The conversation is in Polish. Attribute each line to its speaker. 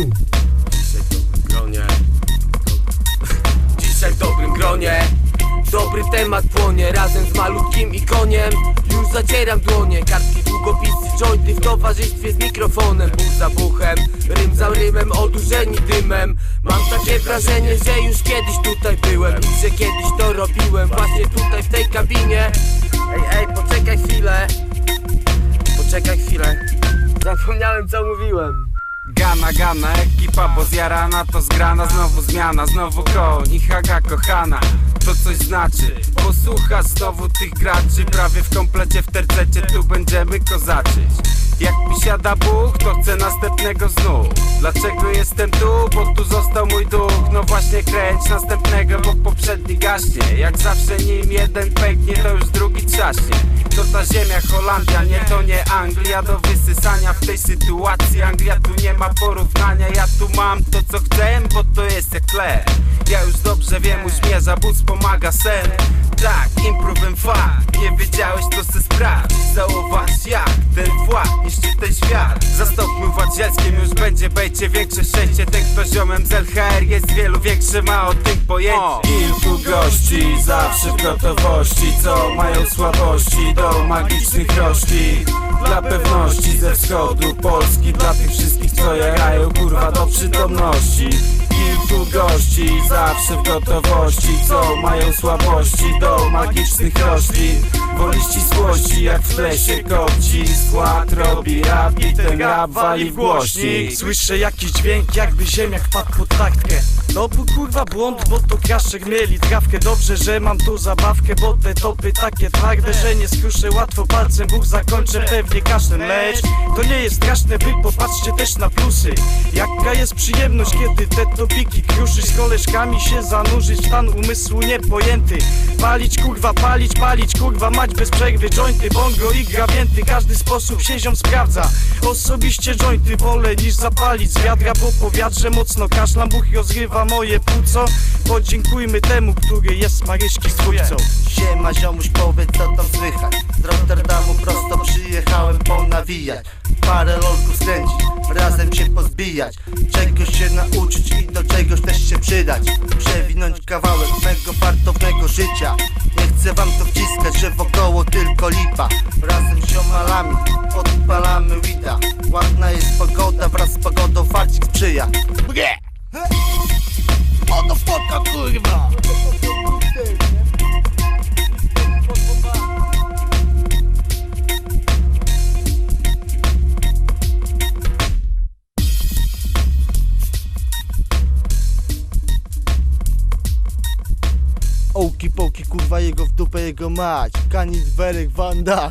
Speaker 1: Dzisiaj w dobrym gronie. Dzisiaj w dobrym gronie. Dobry temat płonie Razem z malutkim i koniem Już zacieram dłonie Kartki, długopisy, jointy W towarzystwie z mikrofonem. Buch za buchem Rym za rymem Odurzeni dymem. Mam takie wrażenie, że już kiedyś tutaj byłem I że kiedyś to robiłem Właśnie tutaj w tej kabinie. Ej, ej, poczekaj chwilę. Poczekaj chwilę. Zapomniałem co mówiłem.
Speaker 2: Gana, gana, ekipa, bo zjarana to zgrana Znowu zmiana, znowu koń i haga kochana. To coś znaczy, posłuchasz znowu tych graczy Prawie w komplecie w tercecie, tu będziemy kozaczyć Jak mi Bóg, to chcę następnego znów Dlaczego jestem tu? Bo tu został mój duch. No właśnie kręć następnego, bo poprzedni gaśnie. Jak zawsze nim jeden pęknie, to już drugi trzaśnie. To ta ziemia Holandia, nie to nie Anglia. Do wysysania w tej sytuacji Anglia. Tu nie ma porównania. Ja tu mam to co chcę, bo to jest jak tle Ja już dobrze wiem, uśmierza, bus pomaga sen. Tak, wiedziałeś to se sprawdź Zauważ jak ten wład niszczy ten świat. Zastąpmy władzielskim, już będzie bejcie Większe szczęście, ten kto ziomem z LHR Jest wielu większy, ma o tym pojęcie. Kilku gości, zawsze w gotowości Co mają słabości do magicznych roślin Dla pewności ze wschodu Polski Dla tych wszystkich, co jarają kurwa do przytomności. Kilku gości, zawsze w gotowości Co mają słabości do magicznych roślin Woli ścisłości, jak w tle się kopci. Skład robi rap i ten rap wali w głośnik.
Speaker 3: Słyszę jakiś dźwięk, jakby ziemniak wpadł pod taktkę. No był kurwa błąd, bo to kraszek mieli trawkę. Dobrze, że mam tu zabawkę, bo te topy takie twarde Że nie skruszę łatwo palcem, Bóg zakończę pewnie kaszlem Lecz to nie jest straszne, wy popatrzcie też na plusy. Jaka jest przyjemność, kiedy te topiki kruszysz? Z koleżkami się zanurzyć, stan umysłu niepojęty. Palić kurwa, palić, palić kurwa, mać bez przerwy Jointy, bongo i grawienty, każdy sposób się ziom sprawdza. Osobiście jointy wolę niż zapalić z wiadra po wiatrze mocno kaszlam, buch rozrywa moje płuco. Podziękujmy temu, który jest Maryśki stwórcą
Speaker 4: Siema ziomuś powiedz co tam słychać. Z Rotterdamu prosto przyjechałem ponawijać Parę lolków skręcić, pozbijać Czegoś się nauczyć i do czegoś też się przydać. Przewinąć kawałek mego fartownego życia. Nie chcę wam to wciskać, że wokoło tylko lipa. Razem z ziomalami odpalamy wita Ładna jest pogoda, wraz z pogodą farcik sprzyja. Bre! Jego w dupę jego mać. Kanit werek wanda